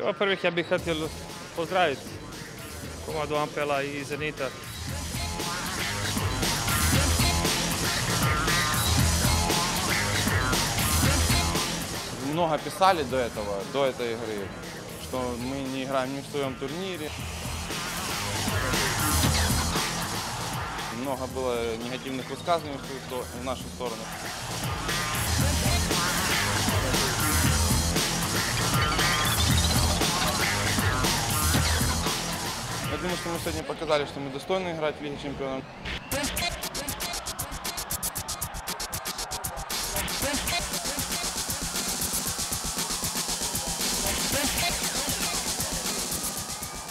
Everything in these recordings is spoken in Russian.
во-первых, я бы хотел поздравить команду Ампела и Зенита. Много писали до этого, до этой игры, что мы не играем ни в своем турнире. Много было негативных высказываний в, свою сто- в нашу сторону. Думаю, что мы сегодня показали, что мы достойны играть в Лиге Чемпионов.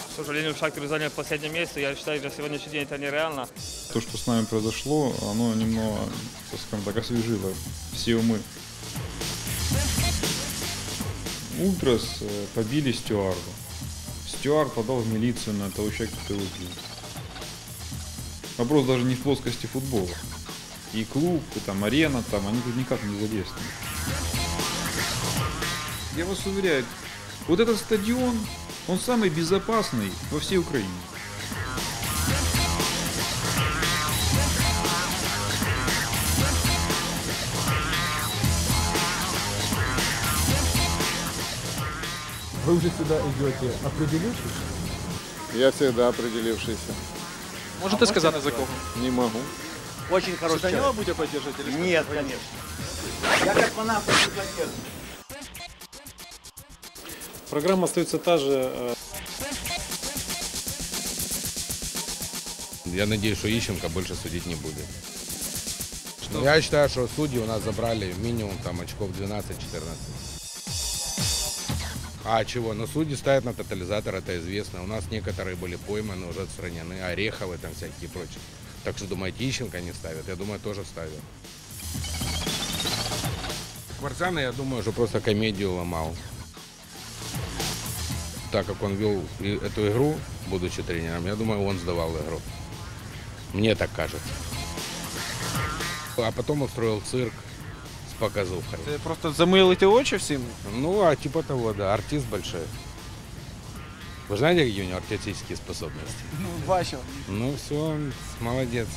К сожалению, Шахтер занял последнее место. Я считаю, что сегодняшний день это нереально. То, что с нами произошло, оно немного, так скажем так, освежило все умы. Ультрас э, побили Стюарда. Стюард подал в милицию на того человека, кто его бил. Вопрос даже не в плоскости футбола. И клуб, и там арена, там, они тут никак не задействованы. Я вас уверяю, вот этот стадион, он самый безопасный во всей Украине. Вы уже сюда идете определившись? Я всегда определившийся. Можете сказати за кого? Не могу. Очень хороший человек. будете поддерживать или что? Нет, конечно. Я как фанат хочу поддерживать. Программа остается та же. э, Я надеюсь, что Ищенко больше судить не будет. Ну, Я считаю, что судьи у нас забрали минимум там очков 12-14. А чего? Ну, судьи ставят на тотализатор, это известно. У нас некоторые были пойманы, уже отстранены. Ореховы там всякие и прочие. Так что, думаете, Ищенко не ставят? Я думаю, тоже ставят. Кварцана, я думаю, что просто комедию ломал. Так как он вел эту игру, будучи тренером, я думаю, он сдавал игру. Мне так кажется. А потом устроил цирк с показухой. Це просто замилити очі всім. Ну, а типа того, да, артист большой. Вы знаете, какие у него артистические способности? Ну, бачив. Ну, все, молодец.